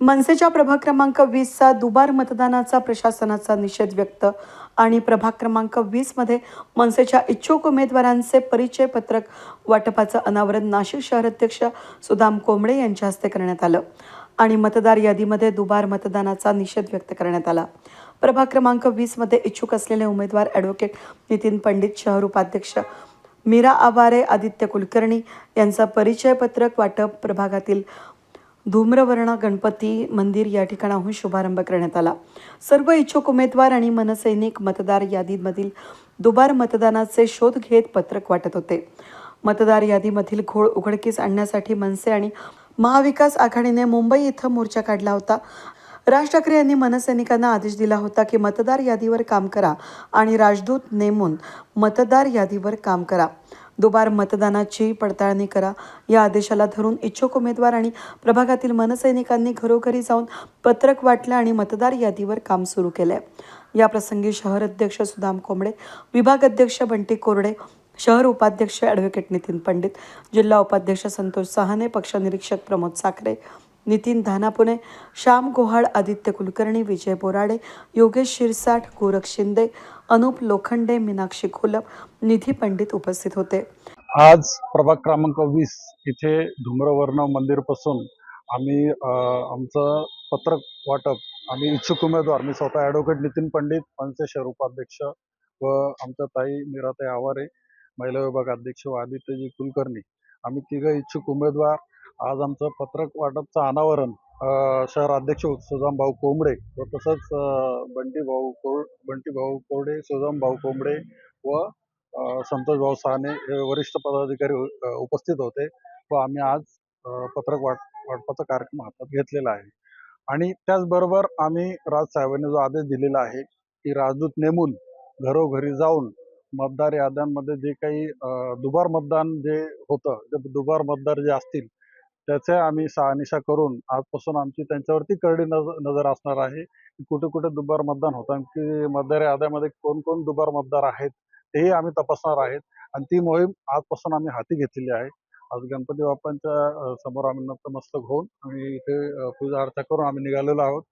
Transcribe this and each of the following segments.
मनसेच्या प्रभाग क्रमांक वीसचा दुबार मतदानाचा प्रशासनाचा निषेध व्यक्त. आणि प्रभाग क्रमांक वीसमध्ये मनसेच्या इच्छुक उमेदवारांचे परिचय पत्रक वाटपाचं अनावरण नाशिक शहराध्यक्ष सुदाम कोंबडे यांच्या हस्ते करण्यात आलं. आणि मतदार यादीमध्ये दुबार मतदानाचा निषेध व्यक्त करण्यात आला. प्रभाग क्रमांक वीसमध्ये इच्छुक असलेले उमेदवार ॲडव्होकेट नितीन पंडित शहर उपाध्यक्ष मीरा आवारे आदित्य कुलकर्णी यांचा परिचय पत्रक वाटप प्रभागातील धूम्रवर्ण गणपती मंदिर या ठिकाणाहून शुभारंभ करण्यात आला. सर्व इच्छुक उमेदवार आणि मनसैनिक मतदार यादीमधील दुबार मतदानाचे शोध घेत पत्रक वाटत होते. मतदार यादीमधील घोळ उघडकीस आणण्यासाठी मनसे आणि महाविकास आघाडीने मुंबई इथं मोर्चा काढला होता. राज ठाकरे यांनी मनसैनिकांना आदेश दिला होता की मतदार यादीवर काम करा आणि राजदूत नेमून मतदार यादीवर काम करा. दुबार मतदानाची पडताळणी करा. या आदेशाला धरून इच्छुक उमेदवार आणि प्रभागातील मनसैनिकांनी घरोघरी जाऊन पत्रक वाटलं आणि मतदार यादीवर काम सुरू केलंय. या प्रसंगी शहर अध्यक्ष सुदाम कोंबडे विभाग अध्यक्ष बंटी कोरडे शहर उपाध्यक्ष ॲडव्होकेट नितीन पंडित जिल्हा उपाध्यक्ष संतोष सहाने पक्षनिरीक्षक प्रमोद साखरे नितीन धानापुणे श्याम गोहाळ आदित्य कुलकर्णी विजय बोराडे योगेश शिरसाट गोरख शिंदे अनुप लोखंडे मीनाक्षी खोलप निधी पंडित उपस्थित होते. आज प्रभाग क्रमांक वीस इथे धूम्रवर्ण मंदिरपासून आम्ही आमचं पत्रक वाटप आम्ही इच्छुक उमेदवार मी स्वतः ॲडव्होकेट नितीन पंडित पंच शहर उपाध्यक्ष व आमच्या ताई मीराताई आवारे महिला विभाग अध्यक्ष व आदित्यजी कुलकर्णी. आम्ही तिघं इच्छुक उमेदवार आज आमचं पत्रक वाटपचं अनावरण शहर अध्यक्ष सुदाम भाऊ कोंबडे व तसंच बंटी भाऊ कोर बंटी भाऊ कोरडे सुजामभाऊ कोंबडे व संतोषभाऊ संतोष भाऊ साने हे वरिष्ठ पदाधिकारी हो, उपस्थित होते व आम्ही आज पत्रक वाट वाटपाचा कार्यक्रम हातात घेतलेला आहे. आणि त्याचबरोबर आम्ही राजसाहेबांनी जो आदेश दिलेला आहे की राजदूत नेमून घरोघरी जाऊन मतदार याद्यांमध्ये जे काही दुबार मतदान जे होतं जे दुबार मतदार जे असतील त्याचे आम्ही सहानिशा करून आजपासून आमची त्यांच्यावरती करडी नजर असणार आहे. की कुठे कुठे दुबार मतदान होतं की मतदार याद्यामध्ये कोण कोण दुबार मतदार आहेत तेही आम्ही तपासणार आहेत. आणि ती मोहीम आजपासून आम्ही हाती घेतलेली आहे. आज गणपती बाप्पांच्या समोर आम्ही नतमस्तक होऊन आम्ही इथे पूजा अर्चा करून आम्ही निघालेलो आहोत.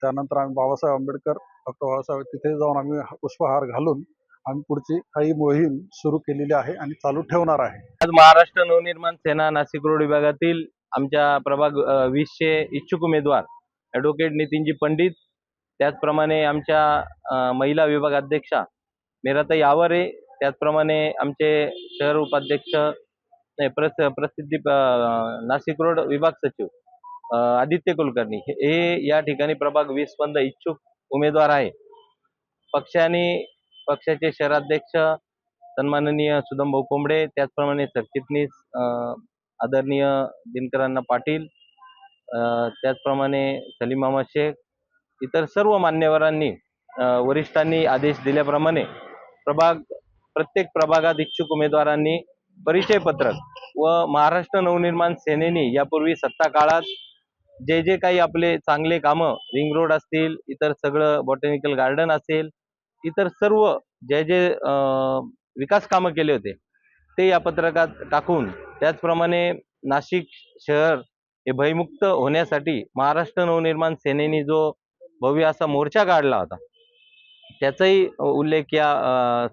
त्यानंतर आम्ही बाबासाहेब आंबेडकर डॉक्टर बाबासाहेब तिथे जाऊन आम्ही पुष्पहार घालून आम्ही पुढची काही मोहीम सुरू केलेली आहे आणि चालू ठेवणार आहे. आज महाराष्ट्र नवनिर्माण सेना नाशिक रोड विभागातील आमच्या प्रभाग वीसचे इच्छुक उमेदवार ॲडव्होकेट नितीनजी पंडित त्याचप्रमाणे आमच्या महिला विभाग अध्यक्षा मीराताई आवारे त्याचप्रमाणे आमचे शहर उपाध्यक्ष प्रस प्रसिद्धी नाशिक रोड विभाग सचिव आदित्य कुलकर्णी. हे हे या ठिकाणी प्रभाग वीस इच्छुक उमेदवार आहे. पक्षाने पक्षाचे शहराध्यक्ष सन्माननीय सुदम भाऊ कोंबडे त्याचप्रमाणे सरचिटणीस अ, आदरणीय दिनकरांना पाटील त्याचप्रमाणे सलीम मामा शेख इतर सर्व मान्यवरांनी वरिष्ठांनी आदेश दिल्याप्रमाणे प्रभाग प्रत्येक प्रभागात इच्छुक उमेदवारांनी परिचय पत्रक व महाराष्ट्र नवनिर्माण सेनेने यापूर्वी सत्ता काळात जे जे काही आपले चांगले कामं रिंग रोड असतील इतर सगळं बॉटॅनिकल गार्डन असेल इतर सर्व जे जे अ, विकास कामं केले होते ते या पत्रकात टाकून त्याचप्रमाणे नाशिक शहर हे भयमुक्त होण्यासाठी महाराष्ट्र नवनिर्माण सेनेने जो भव्य असा मोर्चा काढला होता त्याचाही उल्लेख या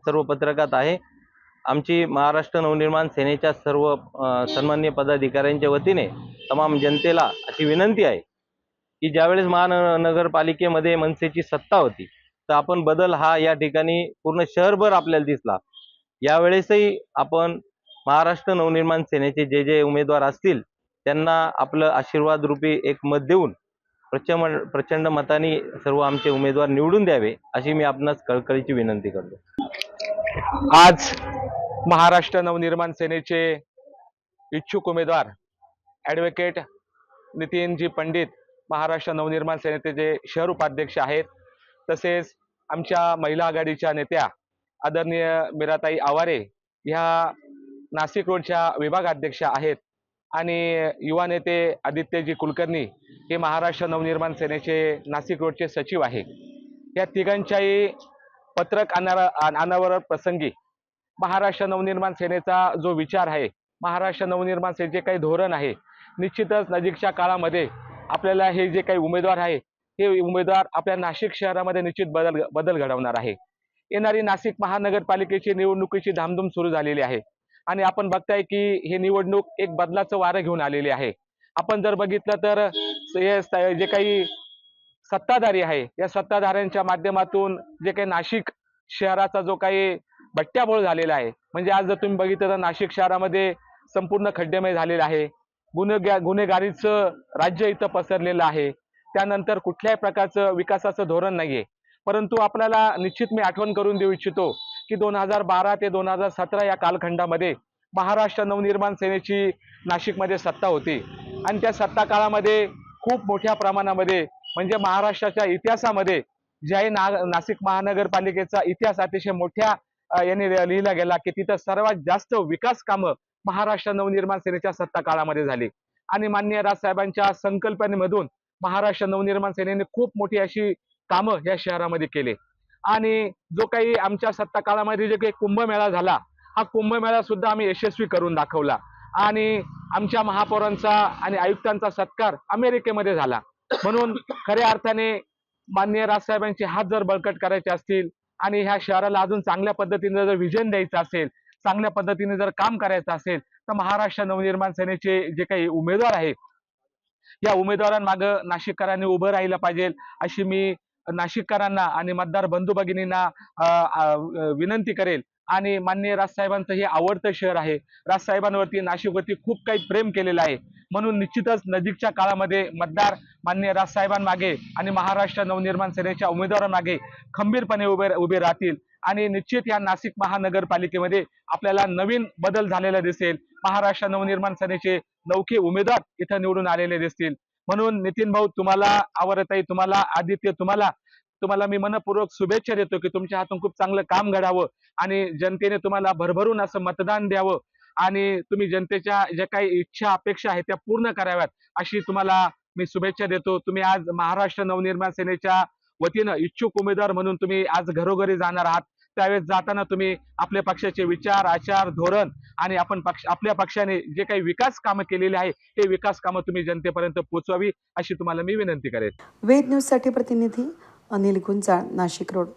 सर्व पत्रकात आहे. आमची महाराष्ट्र नवनिर्माण सेनेच्या सर्व सन्मान्य पदाधिकाऱ्यांच्या वतीने तमाम जनतेला अशी विनंती आहे की ज्यावेळेस महानगरपालिकेमध्ये मनसेची सत्ता होती तर आपण बदल हा या ठिकाणी पूर्ण शहरभर आपल्याला दिसला. यावेळेसही आपण महाराष्ट्र नवनिर्माण सेनेचे जे जे उमेदवार असतील त्यांना आपलं आशीर्वाद रूपी एक मत देऊन प्रचंड प्रचंड मताने सर्व आमचे उमेदवार निवडून द्यावे अशी मी आपणास कळकळीची विनंती करतो. आज महाराष्ट्र नवनिर्माण सेनेचे इच्छुक उमेदवार ॲडव्होकेट नितीनजी पंडित महाराष्ट्र नवनिर्माण सेनेचे जे शहर उपाध्यक्ष आहेत तसेच आमच्या महिला आघाडीच्या नेत्या आदरणीय मीराताई आवारे ह्या नाशिक रोडच्या विभागाध्यक्ष आहेत आणि युवा नेते आदित्यजी कुलकर्णी हे महाराष्ट्र नवनिर्माण सेनेचे नाशिक रोडचे सचिव आहे या तिघांच्याही पत्रक अनावर अनावरण प्रसंगी महाराष्ट्र नवनिर्माण सेनेचा जो विचार आहे महाराष्ट्र नवनिर्माण सेनेचे काही धोरण आहे निश्चितच नजीकच्या काळामध्ये आपल्याला हे जे काही उमेदवार आहे हे उमेदवार आपल्या नाशिक शहरामध्ये निश्चित बदल बदल घडवणार आहे. येणारी नाशिक महानगरपालिकेची निवडणुकीची धामधूम सुरू झालेली आहे. आणि आपण बघताय की हे निवडणूक एक बदलाचं वारं घेऊन आलेली आहे. आपण जर बघितलं तर हे जे काही सत्ताधारी आहे या सत्ताधाऱ्यांच्या माध्यमातून जे काही नाशिक शहराचा जो काही बट्ट्याबोळ झालेला आहे म्हणजे आज जर तुम्ही बघितलं तर नाशिक शहरामध्ये संपूर्ण खड्डेमय झालेलं आहे. गुन्हेगा गुन्हेगारीचं राज्य इथं पसरलेलं आहे. त्यानंतर कुठल्याही प्रकारचं विकासाचं धोरण नाहीये. परंतु आपल्याला निश्चित मी आठवण करून देऊ इच्छितो की दोन हजार बारा ते दोन हजार सतरा या कालखंडामध्ये महाराष्ट्र नवनिर्माण सेनेची नाशिकमध्ये सत्ता होती. आणि त्या सत्ता काळामध्ये खूप मोठ्या प्रमाणामध्ये म्हणजे महाराष्ट्राच्या इतिहासामध्ये ज्याही ना नाशिक महानगरपालिकेचा इतिहास अतिशय मोठ्या याने लिहिला गेला की तिथं सर्वात जास्त विकास कामं महाराष्ट्र नवनिर्माण सेनेच्या सत्ता काळामध्ये झाली. आणि माननीय राजसाहेबांच्या संकल्पनेमधून महाराष्ट्र नवनिर्माण सेनेने खूप मोठी अशी कामं या शहरामध्ये केले. आणि जो काही आमच्या सत्ता काळामध्ये जे काही कुंभमेळा झाला हा कुंभमेळा सुद्धा आम्ही यशस्वी करून दाखवला. आणि आमच्या महापौरांचा आणि आयुक्तांचा सत्कार अमेरिकेमध्ये झाला. म्हणून खऱ्या अर्थाने माननीय राजसाहेबांचे हात जर बळकट करायचे असतील आणि ह्या शहराला अजून चांगल्या पद्धतीने जर विजन द्यायचं असेल चांगल्या पद्धतीने जर काम करायचं असेल तर महाराष्ट्र नवनिर्माण सेनेचे जे काही उमेदवार आहेत या उमेदवारांमाग नाशिककरांनी उभं राहिलं पाहिजे अशी मी नाशिककरांना आणि मतदार बंधू भगिनींना विनंती करेल. आणि माननीय राजसाहेबांचं हे आवडतं शहर आहे. राजसाहेबांवरती नाशिकवरती खूप काही प्रेम केलेलं आहे. म्हणून निश्चितच नजीकच्या काळामध्ये मतदार माननीय राजसाहेबांमागे आणि महाराष्ट्र नवनिर्माण सेनेच्या उमेदवारांमागे खंबीरपणे उभे उभे राहतील. आणि निश्चित या नाशिक महानगरपालिकेमध्ये आपल्याला नवीन बदल झालेला दिसेल. महाराष्ट्र नवनिर्माण सेनेचे नौके उमेदवार इथं निवडून आलेले दिसतील. म्हणून नितीन भाऊ तुम्हाला आवरताई तुम्हाला आदित्य तुम्हाला तुम्हाला मी मनपूर्वक शुभेच्छा देतो की तुमच्या हातून खूप चांगलं काम घडावं आणि जनतेने तुम्हाला भरभरून असं मतदान द्यावं आणि तुम्ही जनतेच्या ज्या काही इच्छा अपेक्षा आहेत त्या पूर्ण कराव्यात अशी तुम्हाला मी शुभेच्छा देतो. तुम्ही आज महाराष्ट्र नवनिर्माण सेनेच्या वतीनं इच्छुक उमेदवार म्हणून तुम्ही आज घरोघरी जाणार आहात. त्यावेळेस जाताना तुम्ही आपल्या पक्षाचे विचार आचार धोरण आणि आपण पक्ष आपल्या पक्षाने जे काही विकास कामं केलेली आहे ते विकास कामं तुम्ही जनतेपर्यंत पोहोचवावी अशी तुम्हाला मी विनंती करेन. वेद न्यूजसाठी प्रतिनिधी अनिल गुंजाळ नाशिक रोड.